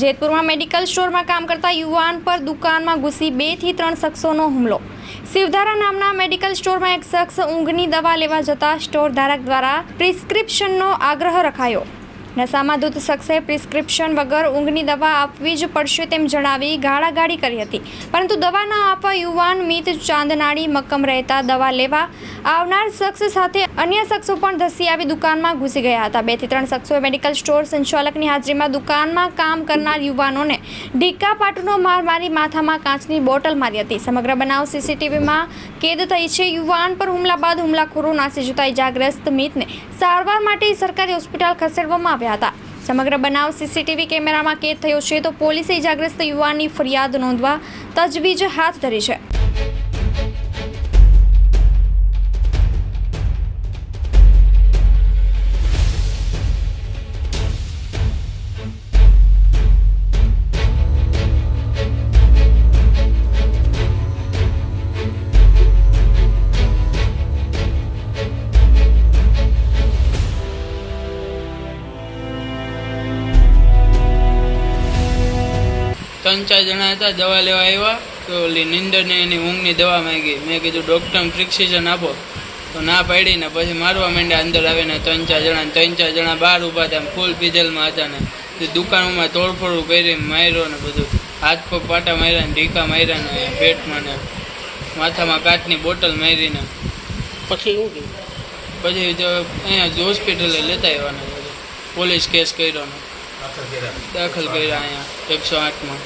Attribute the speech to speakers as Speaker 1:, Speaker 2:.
Speaker 1: જેતપુરમાં medical સ્ટોરમાં કામ કરતા યુવાન પર દુકાનમાં ઘૂસી બેથી ત્રણ શખ્સોનો હુમલો. શિવધારા નામના મેડિકલ સ્ટોરમાં એક શખ્સ ઊંઘની દવા લેવા જતા સ્ટોર ધારક દ્વારા પ્રિસ્ક્રિપ્શનનો આગ્રહ રખાયો. નશામાં ધૂત શખ્સે પ્રિસ્ક્રિપ્શન વગર ઊંઘની દવા આપવી જ પડશે તેમ જણાવી ગાળાગાળી કરી હતી. પરંતુ દવા ન આપવા યુવાન મિત ચાંદનાળી મક્કમ રહેતા દવા લેવા આવનાર શખ્સ સાથે અન્ય શખ્સો પણ ધસી આવી દુકાનમાં ઘૂસી ગયા હતા. બેથી ત્રણ શખ્સોએ મેડિકલ સ્ટોર સંચાલકની હાજરીમાં દુકાનમાં કામ કરનાર યુવાનોને ઢીકા પાટુનો માર મારી માથામાં કાચની બોટલ મારી હતી. સમગ્ર બનાવ સીસીટીવીમાં કેદ થઈ છે. યુવાન પર હુમલા બાદ હુમલાખોરો નાસી જતા ઇજાગ્રસ્ત મિતને સારવાર માટે સરકારી હોસ્પિટલ ખસેડવામાં આવ્યા હતા. સમગ્ર બનાવ સીસીટીવી કેમેરામાં કેદ થયો છે તો પોલીસે ઇજાગ્રસ્ત યુવાનની ફરિયાદ નોંધવા તજવીજ હાથ ધરી છે.
Speaker 2: ત્રણ ચાર જણા હતા દવા લેવા આવ્યા. તો ઓલી નીંદરની એની ઊંઘની દવા માંગી. મેં કીધું ડૉક્ટર પ્રિસ્ક્રિપ્શન આપો. તો ના પાડીને પછી મારવા માંડ્યા અંદર આવીને ત્રણ ચાર જણા. ત્રણ ચાર જણા બહાર ઊભા હતા ફૂલ પીધેલમાં હતા ને. દુકાનોમાં તોડફોડ કરી માર્યો ને બધું. હાથ પગ પાટા માર્યા ને ઢીકા માર્યા ને પેટમાં ને માથામાં કાચની બોટલ મારીને
Speaker 3: પછી શું
Speaker 2: પછી તો અહીંયા હોસ્પિટલે લેતા આવ્યા ને. પોલીસ કેસ કર્યો ને. દાખલ કર્યા. અહીંયા એકસો આઠમાં.